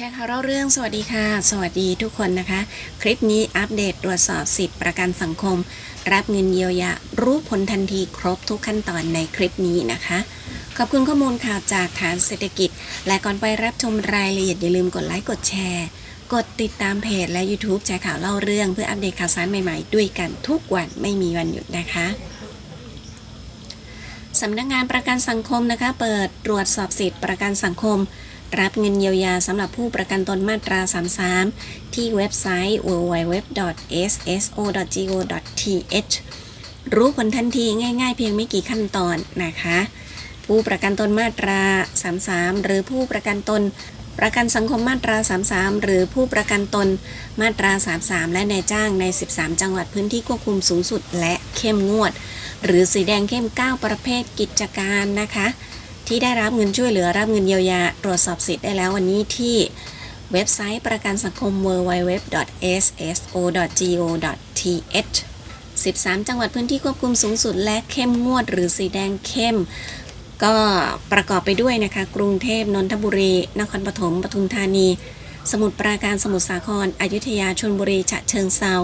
ชร์ข่าวเล่าเรื่องสวัสดีค่ะ สวัสดีทุกคนนะคะ คลิปนี้อัปเดตตรวจสอบสิทธิประกันสังคม รับเงินเยียวยารู้ผลทันทีครบทุกขั้นตอนในคลิปนี้นะคะ ขอบคุณข้อมูลข่าวจากฐานเศรษฐกิจ และก่อนไปรับชมรายละเอียดอย่าลืมกดไลค์กดแชร์ กดติดตามเพจและ YouTube แชร์ข่าวเล่าเรื่องเพื่ออัปเดตข่าวสารใหม่ๆ ด้วยกันทุกวันไม่มีวันหยุดนะคะสำนักงานประกันสังคมนะคะ เปิดตรวจสอบสิทธิประกันสังคม รับเงินเยียวยาสำหรับผู้ประกันตนมาตรา 33 ที่เว็บไซต์ www.sso.go.th รู้ผลทันทีง่าย ๆ เพียงไม่กี่ขั้นตอนนะคะ ผู้ประกันตนมาตรา 33 หรือผู้ประกันตน ประกันสังคมมาตรา 33 หรือผู้ประกันตนมาตรา 33 และนายจ้างใน 13 จังหวัดพื้นที่ควบคุมสูงสุดและเข้มงวด หรือสีแดงเข้ม 9 ประเภทกิจการนะคะ ที่ได้รับเงินช่วยเหลือรับเงินเยียวยา ตรวจสอบสิทธิ์ได้แล้ววันนี้ที่เว็บไซต์ประกันสังคม www.sso.go.th 13 จังหวัดพื้นที่ควบคุมสูงสุดและเข้มงวดหรือสีแดงเข้ม ก็ประกอบไปด้วยนะคะ กรุงเทพนนทบุรี นครปฐมปทุมธานี สมุทรปราการสมุทรสาครอยุธยาชลบุรีฉะเชิงเซา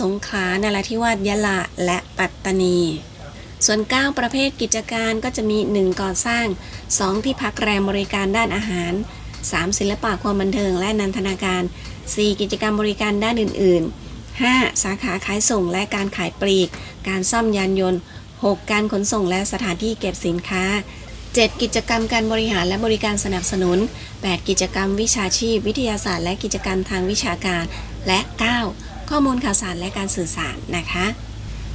สงขลานราธิวาสยะลาและปัตตานี ส่วน 9 ประเภทกิจการก็จะมี 1 ก่อสร้าง 2 ที่พักแรมบริการด้านอาหาร 3 ศิลปะความบันเทิงและนันทนาการ 4 กิจกรรมบริการด้านอื่น ๆ 5 สาขาขายส่งและการขายปลีก การซ่อมยานยนต์ 6 การขนส่งและสถานที่เก็บสินค้า 7 กิจกรรมการบริหารและบริการสนับสนุน 8 กิจกรรมวิชาชีพ วิทยาศาสตร์ และกิจกรรมทางวิชาการ และ 9 ข้อมูลข่าวสารและการสื่อสารนะคะ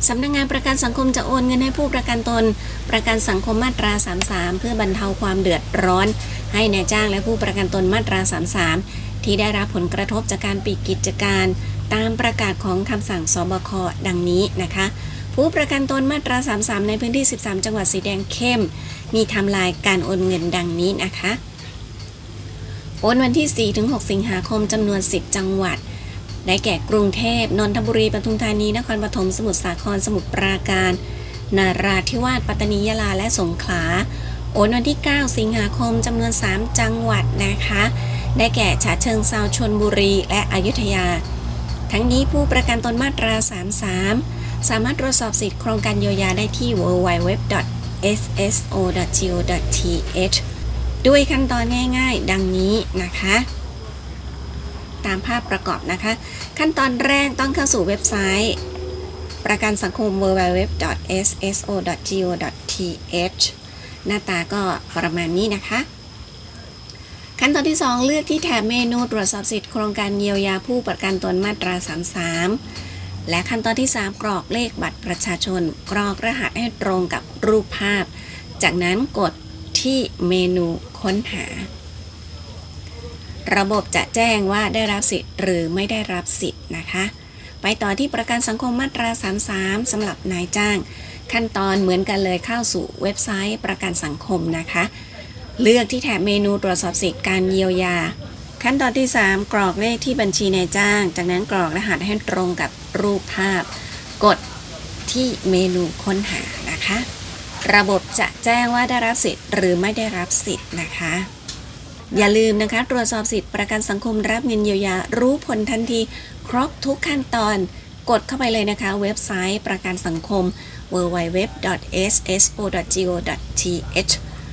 สำนักงงานประกันสังคมจะโอนเงินให้ผู้ประกันตน ประกันสังคมมาตรา 33 เพื่อบรรเทาความเดือดร้อน ให้นายจ้างและผู้ประกันตนมาตรา 33 ที่ได้รับผลกระทบจากการปิดกิจการ ตามประกาศของคำสั่งสบคดังนี้นะคะ ผู้ประกันตนมาตรา 33 ในพื้นที่ 13 จังหวัดสีแดงเข้ม มีทำลายการโอนเงินดังนี้นะคะ โอนวันที่ 4-6 สิงหาคมจำนวน 10 จังหวัด ได้แก่กรุงเทพนนทบุรีปทุมธานีนครปฐมสมุทรสาครสมุทรปราการ นาราธิวาสปัตตานียะลาและสงขลาโอนวันที่ 9 สิงหาคมจำนวน 3 จังหวัดนะคะ ได้แก่ฉะเชิงเซาชนบุรี และอยุธยา ทั้งนี้ผู้ประกันตนมาตรา 33 สามารถตรวจสอบสิทธิโครงการเยียวยาได้ที่ www.sso.go.th ด้วยขั้นตอนง่ายๆ ดังนี้นะคะ ตามภาพประกอบนะคะ ขั้นตอนแรกต้องเข้าสู่เว็บไซต์ ประกันสังคม www.sso.go.th หน้าตาก็ประมาณนี้นะคะ ขั้นตอนที่ 2 เลือกที่แถบเมนูตรวจสอบสิทธิโครงการเยียวยาผู้ประกันตนมาตรา 33 และขั้นตอนที่ 3 กรอกเลขบัตรประชาชน กรอกรหัสให้ตรงกับรูปภาพ จากนั้นกดที่เมนูค้นหา ระบบจะแจ้งว่าได้รับสิทธิ์หรือไม่ได้รับสิทธิ์นะคะ ไปต่อที่ประกันสังคมมาตรา 33สำหรับนายจ้าง ขั้นตอนเหมือนกันเลยเข้าสู่เว็บไซต์ประกันสังคมนะคะ เลือกที่แถบเมนูตรวจสอบสิทธิการเยียวยา ขั้นตอนที่ 3 กรอกเลขที่บัญชีนายจ้าง จากนั้นกรอกรหัสให้ตรงกับรูปภาพ กดที่เมนูค้นหานะคะ ระบบจะแจ้งว่าได้รับสิทธิ์หรือไม่ได้รับสิทธิ์นะคะ อย่าลืมนะคะ ตรวจสอบสิทธิประกันสังคมรับเงินเยียวยา รู้ผลทันที ครบทุกขั้นตอน กดเข้าไปเลยนะคะ เว็บไซต์ประกันสังคม www.sso.go.th